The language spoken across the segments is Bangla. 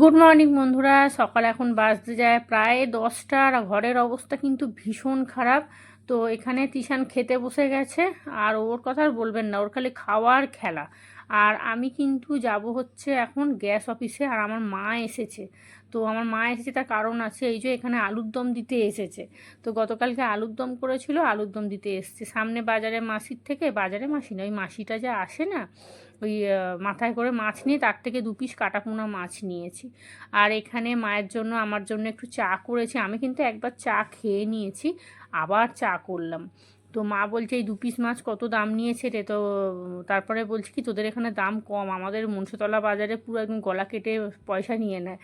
গুড মর্নিং বন্ধুরা। সকাল এখন বাজতে যায় প্রায় দশটা আর ঘরের অবস্থা কিন্তু ভীষণ খারাপ। তো এখানে তিশান খেতে বসে গেছে আর ওর কথা আর বলবেন না, ওর খালি খাওয়ার খেলা। আর আমি কিন্তু যাব হচ্ছে এখন গ্যাস অফিসে আর আমার মা এসেছে। তো আমার মা এসেছে তার কারণ আছে এই যে এখানে আলুর দম দিতে এসেছে। তো গতকালকে আলুর দম করেছিল, আলুর দম দিতে এসছে। সামনে বাজারে মাসির থেকে বাজারে মাসি না ওই মাসিটা যে আসে না ওই মাথায় করে মাছ নিয়ে তার থেকে দু পিস কাটাপোনা মাছ নিয়েছি। আর এখানে মায়ের জন্য, আমার জন্য একটু চা করেছি। আমি কিন্তু একবার চা খেয়ে নিয়েছি, আবার চা করলাম। তো মা বলছে, এই দু পিস মাছ কত দাম নিয়েছে রে? তো তারপরে বলছি কি, তোদের এখানে দাম কম। আমাদের মনসুতলা বাজারে পুরো একদম গলা কেটে পয়সা নিয়ে নেয়।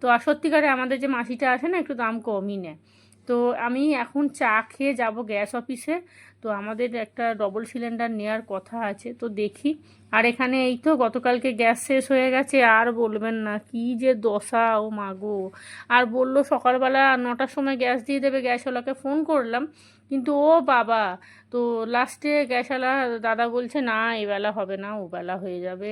তো আর সত্যিকারে আমাদের যে মাসিটা আসে না, একটু দাম কমই নেয়। তো আমি এখন চা খেয়ে যাব গ্যাস অফিসে। তো আমাদের একটা ডবল সিলিন্ডার নেওয়ার কথা আছে, তো দেখি। আর এখানে এই তো গতকালকে গ্যাস শেষ হয়ে গেছে, আর বলবেন না, কি যে দশা, ও মাগো আর বলল সকালবেলা নটার সময় গ্যাস দিয়ে দেবে, গ্যাসওয়ালাকে ফোন করলাম, কিন্তু ও বাবা, তো লাস্টে গ্যাসওয়ালা দাদা বলছে, না, এবেলা হবে না ও বেলা হয়ে যাবে।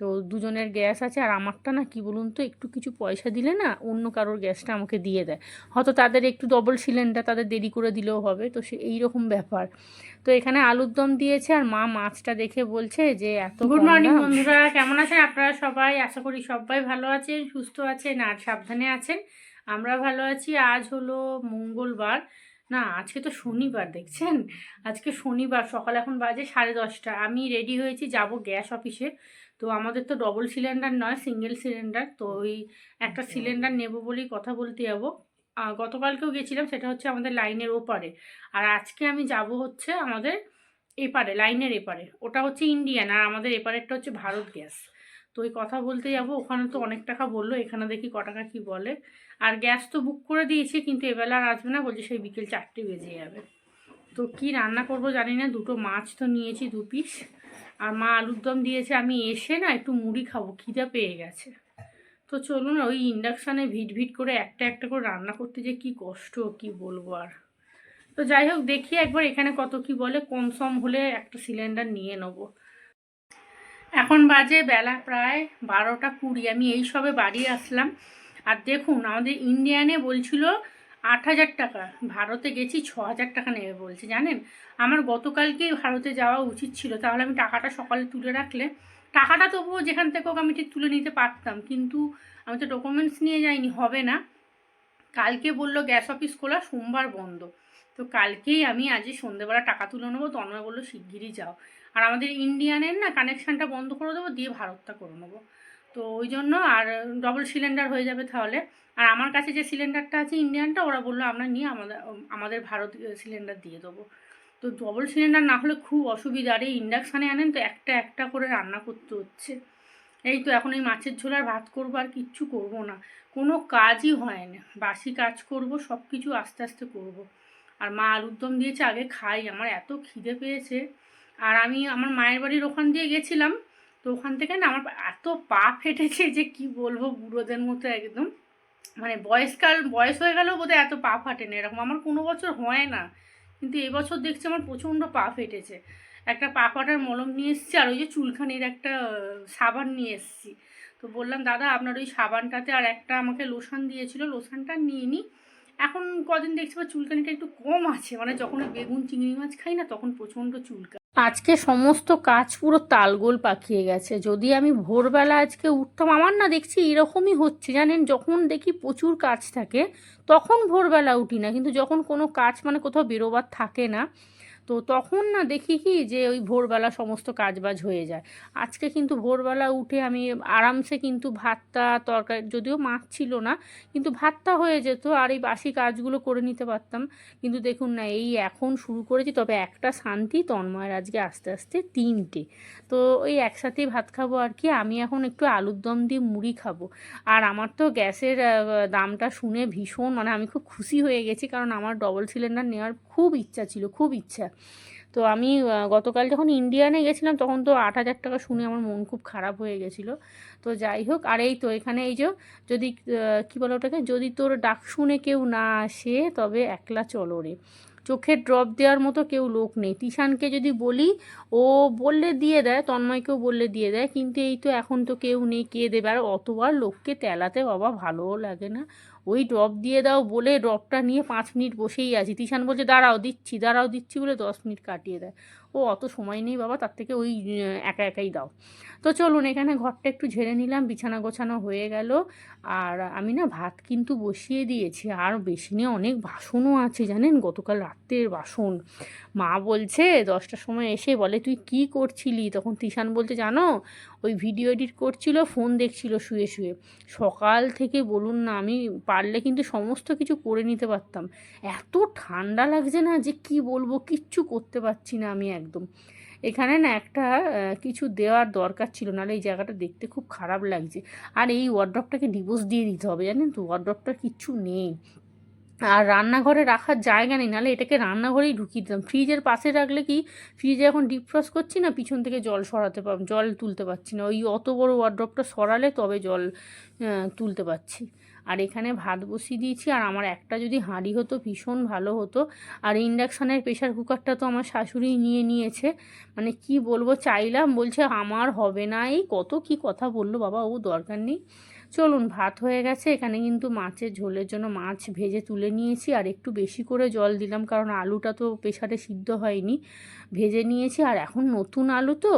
তো দুজনের গ্যাস আছে আর আমারটা না কি বলুন তো একটু কিছু পয়সা দিলে না অন্য কারোর গ্যাসটা আমাকে দিয়ে দেয়। হয়তো তাদের একটু ডবল সিলিন্ডার তাদের দেরি করে দিলেও হবে তো সে এইরকম ব্যাপার। তো এখানে আলুর দম দিয়েছে আর মা মাছটা দেখে বলছে যে এত গুড মর্নিং বন্ধুরা কেমন আছেন আপনারা সবাই? আশা করি সবাই ভালো আছেন সুস্থ আছেন আর সাবধানে আছেন। আমরা ভালো আছি। আজ হলো মঙ্গলবার। না আজকে তো শনিবার দেখছেন? আজকে শনিবার সকাল এখন বাজে সাড়ে দশটা। আমি রেডি হয়েছি যাব গ্যাস অফিসে। তো আমাদের তো ডবল সিলিন্ডার নয় সিঙ্গেল সিলিন্ডার তো ওই একটা সিলিন্ডার নেব বলেই কথা বলতে যাব। গতকালকেও গেছিলাম সেটা হচ্ছে আমাদের লাইনের ওপারে। আর আজকে আমি যাব হচ্ছে আমাদের এপারে লাইনের এপারে। ওটা হচ্ছে ইন্ডিয়ান আর আমাদের এপারেরটা হচ্ছে ভারত গ্যাস। তো ওই কথা বলতে যাব ওখানে তো অনেক টাকা বলল এখানে দেখি ক টাকা কী বলে। আর গ্যাস তো বুক করে দিয়েছি কিন্তু এবেলা আর আসবে না বলছে সেই বিকেল চারটে বেজে যাবে। তো কি রান্না করব জানি না দুটো মাছ তো নিয়েছি দু পিস আর মা আলুর দম দিয়েছে, আমি এসে না একটু মুড়ি খাব, খিদে পেয়ে গেছে। তো চলুন ওই ইন্ডাকশানে ভিট ভিট করে একটা একটা করে রান্না করতে যে কি কষ্ট, কি বলব আর। তো যাই হোক, দেখি একবার এখানে কত কি বলে, কম সম হলে একটা সিলিন্ডার নিয়ে নেব। এখন বাজে বেলা প্রায় বারোটা কুড়ি, আমি এই সবে বাড়ি আসলাম। আর দেখুন, আমাদের ইন্ডিয়ানে বলছিল আট হাজার টাকা। ভারতে গেছি ছ হাজার টাকা নেবে বলছে, জানেন? আমার গতকালকেই ভারতে যাওয়া উচিত ছিল, তাহলে আমি টাকাটা সকালে তুলে রাখলে, টাকাটা তবুও যেখান থেকে হোক আমি ঠিক তুলে নিতে পারতাম, কিন্তু আমি তো ডকুমেন্টস নিয়ে যাইনি, হবে না। কালকে বলল গ্যাস অফিস খোলা, সোমবার বন্ধ। তো কালকেই আমি আজই সন্ধেবেলা টাকা তুলে নেব তন্ময় বলল, শিগগিরই যাও। আর আমাদের ইন্ডিয়ানের না কানেকশানটা বন্ধ করে দেবো, দিয়ে ভারতটা করে নেব। তো ওই জন্য আর ডবল সিলিন্ডার হয়ে যাবে তাহলে। আর আমার কাছে যে সিলিন্ডারটা আছে ইন্ডিয়ানটা, ওরা বলল, আমরা নিয়ে আমাদের আমাদের ভারত সিলিন্ডার দিয়ে দেবো। তো ডবল সিলিন্ডার না হলে খুব অসুবিধা। আর এই ইন্ডাকশানে আনেন তো, একটা একটা করে রান্না করতে হচ্ছে। এই তো এখন এই মাছের ঝোল আর ভাত করব, আর কিচ্ছু করব না। কোনো কাজই হয় না। বাসি কাজ করব সব কিছু আস্তে আস্তে করব। আর মা আলুর দম দিয়েছে, আগে খাই। আমার এত খিদে পেয়েছে। আর আমি আমার মায়ের বাড়ির ওখান দিয়ে গেছিলাম। তো ওখান থেকে না আমার এত পা ফেটেছে যে কি বলব বুড়োদের মতো একদম। মানে বয়সকাল, বয়স হয়ে গেলেও বোধহয় এত পা ফাটে না এরকম। আমার কোনো বছর হয় না, কিন্তু এবছর দেখছি আমার প্রচণ্ড পা ফেটেছে। একটা পা ফাটার মলম নিয়ে এসেছি আর ওই যে চুলখানির একটা সাবান নিয়ে এসেছি। তো বললাম, দাদা, আপনার ওই সাবানটাতে আর একটা আমাকে লোশন দিয়েছিল, লোশনটা নিয়ে নিই এখন কদিন দেখছি বা চুলকানিটা একটু কম আছে। মানে যখন বেগুন, চিংড়ি মাছ খাই না, তখন প্রচণ্ড চুলকা আজকে সমস্ত কাজ পুরো তালগোল পাকিয়ে গেছে। যদি আমি ভোরবেলা আজকে উঠতাম, আমার না দেখছি এরকমই হচ্ছে, জানেন? যখন দেখি প্রচুর কাজ থাকে, তখন ভোরবেলা উঠি না। কিন্তু যখন কোনো কাজ মানে কোথাও বেরোবার থাকে না তো তখন না দেখি কি যে ওই ভোরবেলা সমস্ত কাজবাজ হয়ে যায়। আজকে কিন্তু ভোরবেলা উঠে আমি আরামসে কিন্তু ভাতটা, তরকারি, যদিও মাছ ছিল না, কিন্তু ভাতটা হয়ে যেত আর এই বাসি কাজগুলো করে নিতে পারতাম। কিন্তু দেখুন না, এই এখন শুরু করেছি, তবে একটা শান্তি, তন্ময়ের আজকে আস্তে আস্তে তিনটে। তো ওই একসাথেই ভাত খাব আর কি, আমি এখন একটু আলুর দম দিয়ে মুড়ি খাব। আর আমার তো গ্যাসের দামটা শুনে ভীষণ মানে আমি খুব খুশি হয়ে গেছি, কারণ আমার ডবল সিলিন্ডার নেওয়ার খুব ইচ্ছা ছিল, খুব ইচ্ছা। তো আমি গতকাল যখন ইন্ডিয়ানে গেছিলাম, তখন তো আট হাজার টাকা শুনে আমার মন খুব খারাপ হয়ে গেছিল। তো যাই হোক, আর এই তো এখানে এই যে, যদি কি বলে ওটাকে? যদি তোর ডাক শুনে কেউ না আসে, তবে একলা চলো রে। চোখের ড্রপ দেওয়ার মতো কেউ লোক নেই। তিশানকে যদি বলি, ও বললে দিয়ে দেয়, তন্ময়কেও বললে দিয়ে দেয়, কিন্তু এই তো এখন তো কেউ নেই, কে দেবে? আর অতবার লোককে তেলাতে বাবা ভালোও লাগে না। ওই ড্রপ দিয়ে দাও বলে ড্রপটা নিয়ে পাঁচ মিনিট বসেই আছি। তিশান বলছে, দাঁড়াও, দিচ্ছি দাঁড়াও, দিচ্ছি বলে দশ মিনিট কাটিয়ে দেয়। ও, অত সময় নেই বাবা, তার থেকে ওই একা একাই দাও। তো চলুন, এখানে ঘরটা একটু ঝেড়ে নিলাম, বিছানা গোছানো হয়ে গেল। আর আমি না ভাত কিন্তু বসিয়ে দিয়েছি, আর বেসিনে অনেক বাসনও আছে, জানেন? গতকাল রাত্রের বাসন। মা বলছে, দশটার সময় এসে বলে, তুই কি করছিলি? তখন তিশান বলছে, জানো, ওই ভিডিও এডিট করছিল, ফোন দেখছিল শুয়ে শুয়ে। সকাল থেকে বলুন না, আমি পারলে কিন্তু সমস্ত কিছু করে নিতে পারতাম। এত ঠান্ডা লাগছে না যে কি বলব, কিচ্ছু করতে পারছি না আমি একদম। এখানে না একটা কিছু দেওয়ার দরকার ছিল, নাহলে এই জায়গাটা দেখতে খুব খারাপ লাগছে। আর এই ওয়ার্ড্রপটাকে ডিভোর্স দিয়ে দিতে হবে, জানেন তো? ওয়ার্ড্রপটার কিচ্ছু নেই। আর রান্নাঘরে রাখার জায়গা নেই, নাহলে এটাকে রান্নাঘরেই ঢুকিয়ে দিতাম। ফ্রিজের পাশে রাখলে কি ফ্রিজে এখন ডিফ্রস্ট করছি না, পিছন থেকে জল সরাতে পার জল তুলতে পারছি না। ওই অত বড় ওয়ার্ড্রপটা সরালে তবে জল তুলতে পারছি। আর এখানে ভাত বসিয়ে দিয়েছি, আর আমার একটা যদি হাঁড়ি হতো, ভীষণ ভালো হতো। আর ইন্ডাকশানের প্রেশার কুকারটা তো আমার শাশুড়ি নিয়ে নিয়েছে। মানে কি বলব, চাইলাম, বলছে আমার হবে না। এই কত কি কথা বলল বাবা, ও দরকার নেই। চলুন, ভাত হয়ে গেছে। এখানে কিন্তু মাছের ঝোলের জন্য মাছ ভেজে তুলে নিয়েছি, আর একটু বেশি করে জল দিলাম, কারণ আলুটা তো প্রেশারে সিদ্ধ হয়নি। ভেজে নিয়েছি, আর এখন নতুন আলু তো।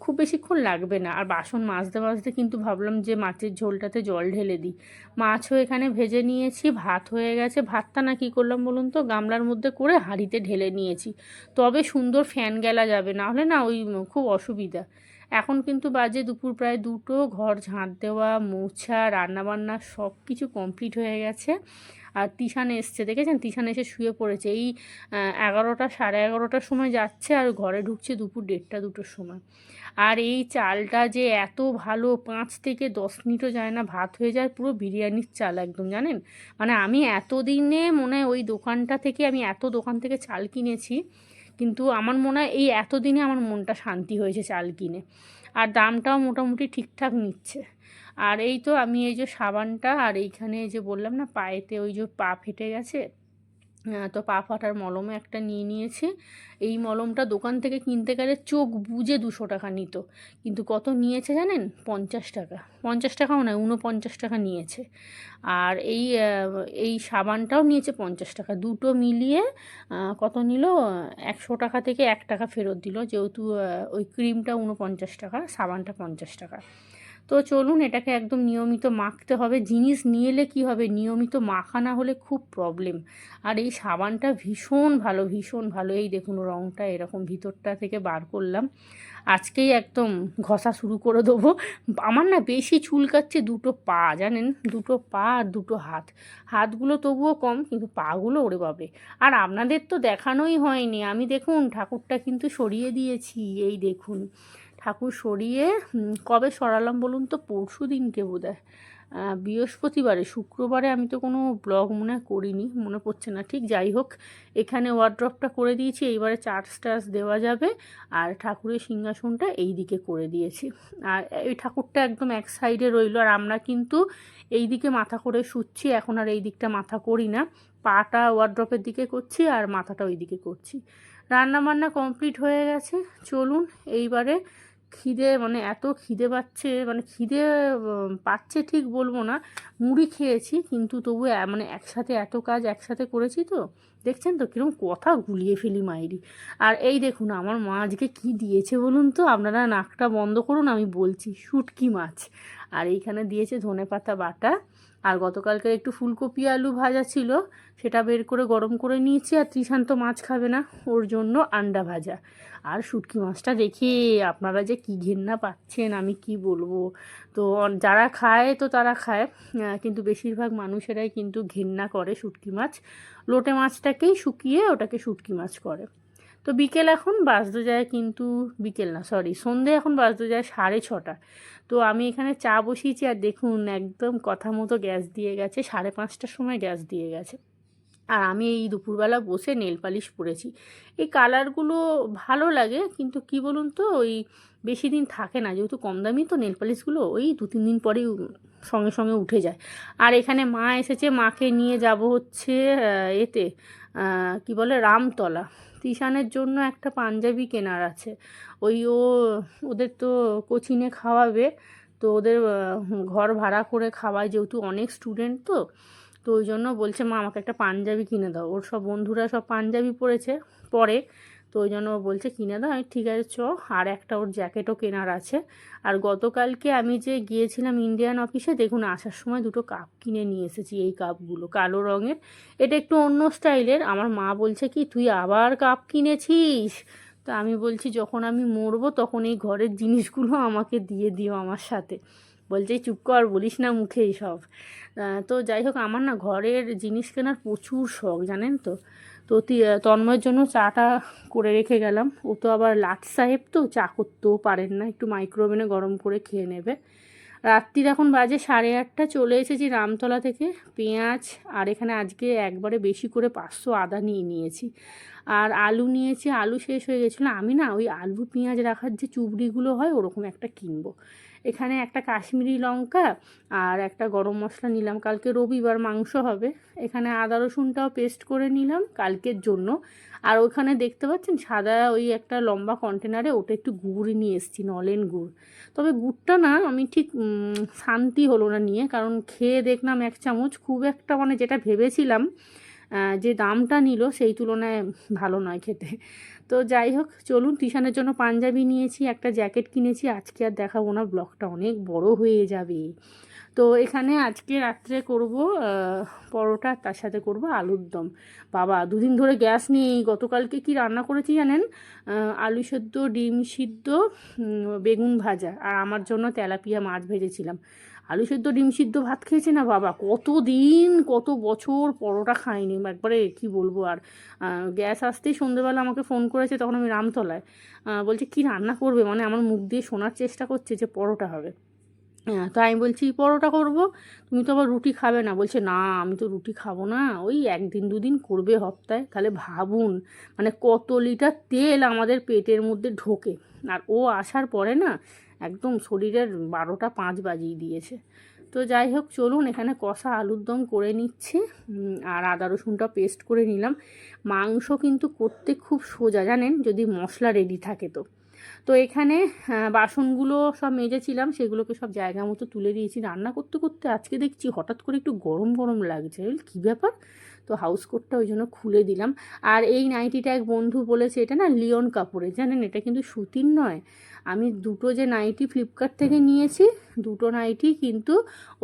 খুব বেশিক্ষণ লাগবে না। আর বাসন মাজতে মাজতে কিন্তু ভাবলাম যে মাছের ঝোলটাতে জল ঢেলে দিই। মাছও এখানে ভেজে নিয়েছি, ভাত হয়ে গেছে। ভাতটা না কী করলাম বলুন তো? গামলার মধ্যে করে হাঁড়িতে ঢেলে নিয়েছি। তবে সুন্দর ফ্যান গেলা যাবে, না হলে না ওই খুব অসুবিধা। এখন কিন্তু বাজে দুপুর প্রায় দুটো, ঘর ঝাঁট দেওয়া, মোছা, রান্নাবান্না সব কিছু কমপ্লিট হয়ে গেছে। আর তিশান এসছে, দেখেছেন? তিশান এসে শুয়ে পড়েছে। এই এগারোটা, সাড়ে এগারোটার সময় যাচ্ছে আর ঘরে ঢুকছে দুপুর দেড়টা, দুটোর সময়। আর এই চালটা যে এত ভালো, পাঁচ থেকে দশ মিনিটও যায় না, ভাত হয়ে যায়, পুরো বিরিয়ানির চাল একদম, জানেন? মানে আমি এতদিনে মনে হয় ওই দোকানটা থেকে আমি এত দোকান থেকে চাল কিনেছি, কিন্তু আমার মনে হয় এই এতদিনে আমার মনটা শান্তি হয়েছে চাল কিনে। আর দামটাও মোটামুটি ঠিকঠাক নিচ্ছে। আর এই তো আমি এই যে সাবানটা আর এইখানে এই যে বললাম না পায়েতে ওই যে পা ফেটে গেছে তো পা ফাটার মলমও একটা নিয়ে নিয়েছি। এই মলমটা দোকান থেকে কিনতে গেলে চোখ বুজে দুশো টাকা নিত। কিন্তু কত নিয়েছে জানেন? পঞ্চাশ টাকা। পঞ্চাশ টাকাও নয় উনপঞ্চাশ টাকা নিয়েছে। আর এই এই সাবানটাও নিয়েছে পঞ্চাশ টাকা। দুটো মিলিয়ে কত নিল? একশো টাকা থেকে এক টাকা ফেরত দিল। যেহেতু ওই ক্রিমটা উনপঞ্চাশ টাকা, সাবানটা পঞ্চাশ টাকা। তো চলুন এটাকে একদম নিয়মিত মাখতে হবে। জিনিস নিয়ে এলে কী হবে? নিয়মিত মাখা না হলে খুব প্রবলেম আর এই সাবানটা ভীষণ ভালো ভীষণ ভালো। এই দেখুন রঙটা এরকম ভিতরটা থেকে বার করলাম। আজকেই একদম ঘষা শুরু করে দেবো। আমার না বেশি চুলকাচ্ছে দুটো পা, জানেন? দুটো পা আর দুটো হাত। হাতগুলো তবুও কম, কিন্তু পাগুলো ওরে বাবে আর আপনাদের তো দেখানোই হয়নি। আমি দেখুন ঠাকুরটা কিন্তু সরিয়ে দিয়েছি। এই দেখুন। ঠাকুর সরিয়ে কবে সরালাম বলুন তো? পরশু দিনকে বোধ হয় বৃহস্পতিবারে, শুক্রবারে আমি তো কোনো ব্লগ মনে করিনি, মনে পড়ছে না। ঠিক যাই হোক, এখানে ওয়ার্ড্রপটা করে দিয়েছি, এইবারে চার্জ টার্জ দেওয়া যাবে, আর ঠাকুরের সিংহাসনটা এই দিকে করে দিয়েছি। আর এই ঠাকুরটা একদম এক সাইডে রইল, আর আমরা কিন্তু এই দিকে মাথা করে শুচ্ছি, এখন আর এই দিকটা মাথা করি না। পাটা ওয়ার্ড্রপের দিকে করছি, আর মাথাটা ওই দিকে করছি। রান্না বান্না কমপ্লিট হয়ে গেছে, চলুন এইবারে খিদে মানে এত খিদে পাচ্ছে মানে খিদে পাচ্ছে ঠিক বলব না, মুড়ি খেয়েছি, কিন্তু তবু মানে একসাথে এত কাজ একসাথে করেছি তো, দেখছেন তো কীরকম কথা গুলিয়ে ফেলি মায়েরই আর এই দেখুন, আমার মা আজকে কী দিয়েছে বলুন তো, আপনারা নাকটা বন্ধ করুন, আমি বলছি শুটকি মাছ, আর এইখানে দিয়েছে ধনে পাতা বাটা আর গতকালকে একটু ফুলকপি আলু ভাজা ছিল, সেটা বের করে গরম করে নিয়েছি আর ত্রিশান্ত মাছ খাবে না, ওর জন্য আন্ডা ভাজা। আর শুটকি মাছটা দেখে আপনারা যে কী ঘেন্না পাচ্ছেন, আমি কি বলব? তো যারা খায় তো তারা খায় কিন্তু বেশিরভাগ মানুষেরাই কিন্তু ঘেন্না করে শুটকি মাছ। লোটে মাছটাকেই শুকিয়ে ওটাকে শুটকি মাছ করে। তো বিকেল এখন বাজতে যায় কিন্তু বিকেল না সরি সন্ধে এখন বাজতে যায় সাড়ে ছটা। তো আমি এখানে চা বসিয়েছি আর দেখুন একদম কথা মতো গ্যাস দিয়ে গেছে, সাড়ে পাঁচটার সময় গ্যাস দিয়ে গেছে। আর আমি এই দুপুরবেলা বসে নেল পালিশ পরেছি। এই কালারগুলো ভালো লাগে কিন্তু কি বলুন তো, ওই বেশি দিন থাকে না, যেহেতু কম দামি তো নেল পালিশগুলো ওই দু তিন দিন পরেই সঙ্গে সঙ্গে উঠে যায়। আর এখানে মা এসেছে, মাকে নিয়ে যাব হচ্ছে এতে কি বলে, রামতলা। তিশানের জন্য একটা পাঞ্জাবি কেনার আছে। ওই ও, ওদের তো কোচিনে খাওয়াবে, তো ওদের ঘর ভাড়া করে খাওয়ায়, যেহেতু অনেক স্টুডেন্ট তো তো ওই জন্য বলছে, মা, আমাকে একটা পাঞ্জাবি কিনে দাও। ওর সব বন্ধুরা সব পাঞ্জাবি পরেছে, পরে তো ওই জন্য ও বলছে, কিনে দাও, আমি ঠিক আছে, চ। আর একটা ওর জ্যাকেটও কেনার আছে। আর গতকালকে আমি যে গিয়েছিলাম ইন্ডিয়ান অফিসে, দেখুন, আসার সময় দুটো কাপ কিনে নিয়ে এসেছি এই কাপগুলো, কালো রঙের। এটা একটু অন্য স্টাইলের। আমার মা বলছে কি, তুই আবার কাপ কিনেছিস? তো আমি বলছি, যখন আমি মরবো, তখন এই ঘরের জিনিসগুলো আমাকে দিয়ে দিও আমার সাথে। বলছে, "এই চুপ কর, বলিস না মুখে সব তো যাই হোক, আমার না ঘরের জিনিস কেনার প্রচুর শখ, জানেন তো? তো তন্ময়ের জন্য চাটা করে রেখে গেলাম। ও তো আবার লাট সাহেব তো, চা করতেও পারেন না। একটু মাইক্রোওভেনে গরম করে খেয়ে নেবে। রাত্রির এখন বাজে সাড়ে আটটা। চলে এসেছি রামতলা থেকে। পেঁয়াজ আর এখানে আজকে একবারে বেশি করে পাঁচশো আদা নিয়ে নিয়েছি। আর আলু নিয়েছি। আলু শেষ হয়ে গেছিল। আমি না ওই আলু, পেঁয়াজ রাখার যে চুবড়িগুলো হয় ওরকম একটা কিনবো। এখানে একটা কাশ্মীরি লঙ্কা আর একটা গরম মশলা নিলাম। কালকে রবিবার মাংস হবে। এখানে আদা রসুনটাও পেস্ট করে নিলাম কালকের জন্য। আর ওখানে দেখতে পাচ্ছেন সাদা ওই একটা লম্বা কন্টেনারে ওটা একটু গুড় নিয়ে এসেছি, নলেন গুড়। তবে গুড়টা না আমি ঠিক শান্তি হলো না নিয়ে, কারণ খেয়ে দেখলাম এক চামচ। খুব একটা মানে যেটা ভেবেছিলাম যে দামটা নিল সেই তুলনায় ভালো নয় খেতে। তো যাই হোক, চলুন টিশানের জন্য পাঞ্জাবি নিয়েছি, একটা জ্যাকেট কিনেছি। আজকে আর দেখাবো না, ব্লগটা অনেক বড় হয়ে যাবে। তো এখানে আজকে রাত্রে করব পরোটা, তার সাথে করব আলুর দম। বাবা, দুদিন ধরে গ্যাস নেই, গতকালকে কি রান্না করেছি জানেন? আলু সেদ্ধ, ডিম সিদ্ধ বেগুন ভাজা। আর আমার জন্য তেলাপিয়া মাছ ভেজেছিলাম। আলু সেদ্ধ, ডিম সিদ্ধ ভাত খেয়েছে না বাবা? কত দিন কত বছর পরোটা খাইনি। একবারে কি বলব আর? গ্যাস আসতেই সন্ধেবেলা আমাকে ফোন করেছে তখন আমি রামতলায়। বলছে, কি রান্না করবে? মানে আমার মুখ দিয়ে শোনার চেষ্টা করছে যে পরোটা হবে। তো আমি বলছি, পরোটা করব? তুমি তো আবার রুটি খাবে না। বলছে, না, আমি তো রুটি খাব না। ওই একদিন, দুদিন করবে হপ্তায়। তাহলে ভাবুন মানে কত লিটার তেল আমাদের পেটের মধ্যে ঢোকে। আর ও আসার পরে না একদম শরীরের বারোটা পাঁচ বাজিয়ে দিয়েছে। তো যাই হোক, চলুন এখানে কষা আলুর দম করে নিচ্ছি। আর আদা রসুনটা পেস্ট করে নিলাম। মাংস কিন্তু করতে খুব সোজা, জানেন? যদি মশলা রেডি থাকে তো। তো এখানে বাসনগুলো সব মেজেছিলাম, সেগুলোকে সব জায়গা মতো তুলে দিয়েছি। রান্না করতে করতে আজকে দেখছি হঠাৎ করে একটু গরম গরম লাগছে। কী ব্যাপার? তো হাউস কোটটা ওই জন্য খুলে দিলাম। আর এই নাইটিটা এক বন্ধু বলেছে এটা না লিওন কাপড়ের জানেন? এটা কিন্তু সুতির নয়। আমি দুটো যে নাইটি ফ্লিপকার্ট থেকে নিয়েছি দুটো নাইটি কিন্তু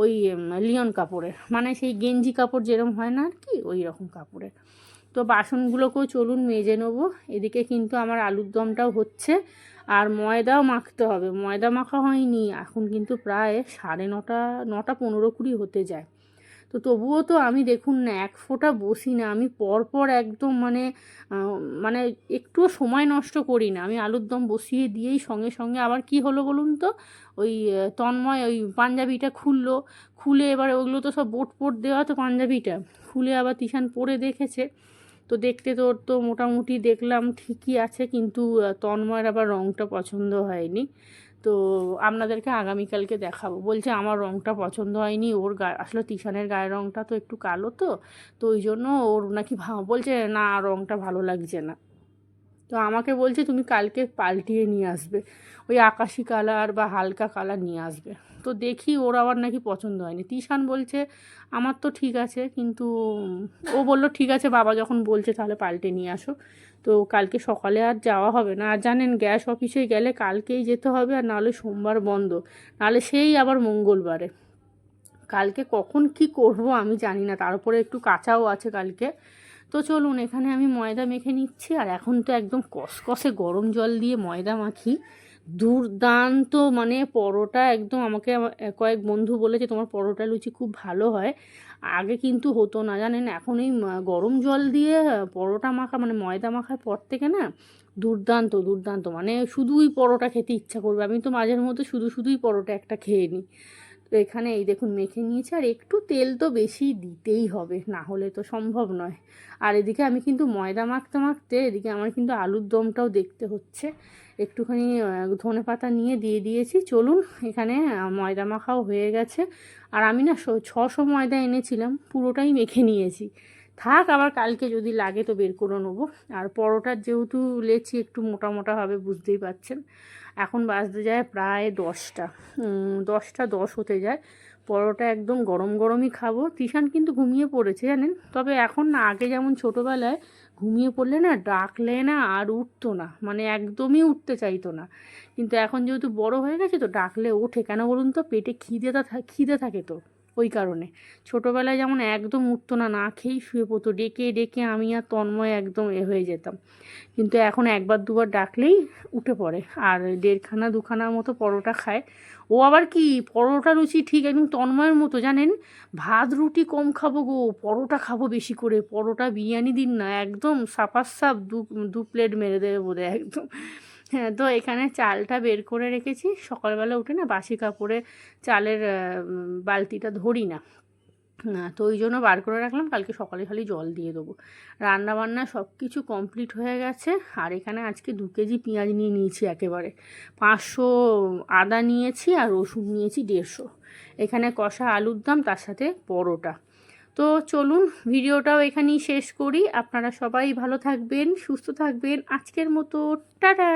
ওই লিওন কাপড়ের মানে সেই গেঞ্জি কাপড় যেরকম হয় না আর কি ওই রকম কাপড়ের তো বাসনগুলোকেও চলুন মেজে নেব। এদিকে কিন্তু আমার আলুর দমটাও হচ্ছে। আর ময়দাও মাখতে হবে। ময়দা মাখা হয়নি এখন কিন্তু প্রায় সাড়ে নটা নটা পনেরো কুড়ি হতে যায়। তো তবুও তো আমি দেখুন না, এক ফোঁটা বসি না, আমি পরপর একদম মানে মানে একটুও সময় নষ্ট করি না। আমি আলুর দম বসিয়ে দিয়েই সঙ্গে সঙ্গে আবার কি হলো বলুন তো? ওই তন্ময় ওই পাঞ্জাবিটা খুললো, খুলে এবার ওগুলো তো সব বোট পোট দেওয়া তো পাঞ্জাবিটা, খুলে আবার তিশান পরে দেখেছে। তো দেখতে তোর তো মোটামুটি দেখলাম ঠিকই আছে, কিন্তু তন্ময়ের আবার রঙটা পছন্দ হয়নি। তো আপনাদেরকে আগামীকালকে দেখাবো। বলছে, আমার রঙটা পছন্দ হয়নি, ওর গায়ে আসলে তিশানের গায়ের রঙটা তো একটু কালো তো তো ওই জন্য ওর নাকি বলছে, না রঙটা ভালো লাগছে না। তো আমাকে বলছে, তুমি কালকে পাল্টিয়ে নিয়ে আসবে, ওই আকাশি কালার বা হালকা কালার নিয়ে আসবে। তো দেখি ওর আবার নাকি পছন্দ হয়নি। তিশান বলছে, আমার তো ঠিক আছে, কিন্তু ও বলল, ঠিক আছে, বাবা যখন বলছে, তাহলে পাল্টে নিয়ে আসো। তো কালকে সকালে আর যাওয়া হবে না। আর জানেন গ্যাস অফিসে গেলে কালকেই যেতে হবে আর নাহলে সোমবার বন্ধ। নাহলে সেই আবার মঙ্গলবারে। কালকে কখন কি করব আমি জানি না। তার উপরে একটু কাঁচাও আছে কালকে। তো চলুন, এখানে আমি ময়দা মেখে নিচ্ছি। আর এখন তো একদম কসকসে গরম জল দিয়ে ময়দা মাখি। দুর্দান্ত মানে পরোটা একদম আমাকে কয়েক বন্ধু বলেছে তোমার পরোটা লুচি খুব ভালো হয়। আগে কিন্তু হতো না, জানেন? এখন এই গরম জল দিয়ে পরোটা মাখা মানে ময়দা মাখার পর থেকে না দুর্দান্ত দুর্দান্ত। মানে শুধুই পরোটা খেতে ইচ্ছা করবে। আমি তো মাঝের মধ্যে শুধু শুধুই পরোটা একটা খেয়ে নিই। তো এখানে এই দেখুন মেখে নিয়েছি, আর একটু তেল তো বেশি দিতেই হবে, না হলে তো সম্ভব নয়। আর এদিকে আমি কিন্তু ময়দা মাখতে মাখতে, এদিকে আমার কিন্তু আলুর দমটাও দেখতে হচ্ছে। একটুখানি ধনে পাতা নিয়ে দিয়ে দিয়েছি। চলুন, এখানে ময়দা মাখাও হয়ে গেছে। আর আমি না ছশো ময়দা এনেছিলাম, পুরোটাই মেখে নিয়েছি। থাক, আবার কালকে যদি লাগে তো বের করে নেব। আর পরোটার যেহেতু লেচি একটু মোটা মোটা হবে, বুঝতেই পারছেন। এখন বাজতে যায় প্রায় দশটা। দশটা দশ হতে যায়। পরোটা একদম গরম গরমই খাব। তিশান কিন্তু ঘুমিয়ে পড়েছে জানেন? তবে এখন না, আগে যেমন ছোটোবেলায় ঘুমিয়ে পড়লে না, ডাকলে না আর উঠতো না। মানে একদমই উঠতে চাইতো না। কিন্তু এখন যেহেতু বড় হয়ে গেছে তো ডাকলে ওঠে। কেন বলুন তো? পেটে খিদেটা খিদে থাকে তো। কারণে। ছোটোবেলায় যেমন একদম উঠতো না না খেয়েই শুয়ে পড়তো, ডেকে ডেকে আমি আর তন্ময় একদম এ হয়ে যেতাম। কিন্তু এখন একবার দুবার ডাকলেই উঠে পড়ে আর দেড়খানা, দুখানার মতো পরোটা খায়। ও আবার কি, পরোটা রুচি ঠিক একদম তন্ময়ের মতো, জানেন? ভাত, রুটি কম খাব গো, পরোটা খাব বেশি করে, পরোটা, বিরিয়ানি দিন না, একদম সাপাস সাপ দু দু প্লেট মেরে দেবে বোধ হয় একদম। হ্যাঁ তো এখানে চালটা বের করে রেখেছি। সকালবেলা উঠে না বাসি কাপড়ে চালের বালতিটা ধরি না। তো ওই জন্য বার করে রাখলাম। কালকে সকালে খালি জল দিয়ে দেবো। রান্না বান্না সব কিছু কমপ্লিট হয়ে গেছে। আর এখানে আজকে দু কেজি পেঁয়াজ নিয়ে নিয়েছি একেবারে। পাঁচশো আদা নিয়েছি আর রসুন নিয়েছি দেড়শো। এখানে কষা আলুর দাম, তার সাথে পরোটা। তো চলুন ভিডিওটাও এখানেই শেষ করি। আপনারা সবাই ভালো থাকবেন, সুস্থ থাকবেন। আজকের মতো, টাটা!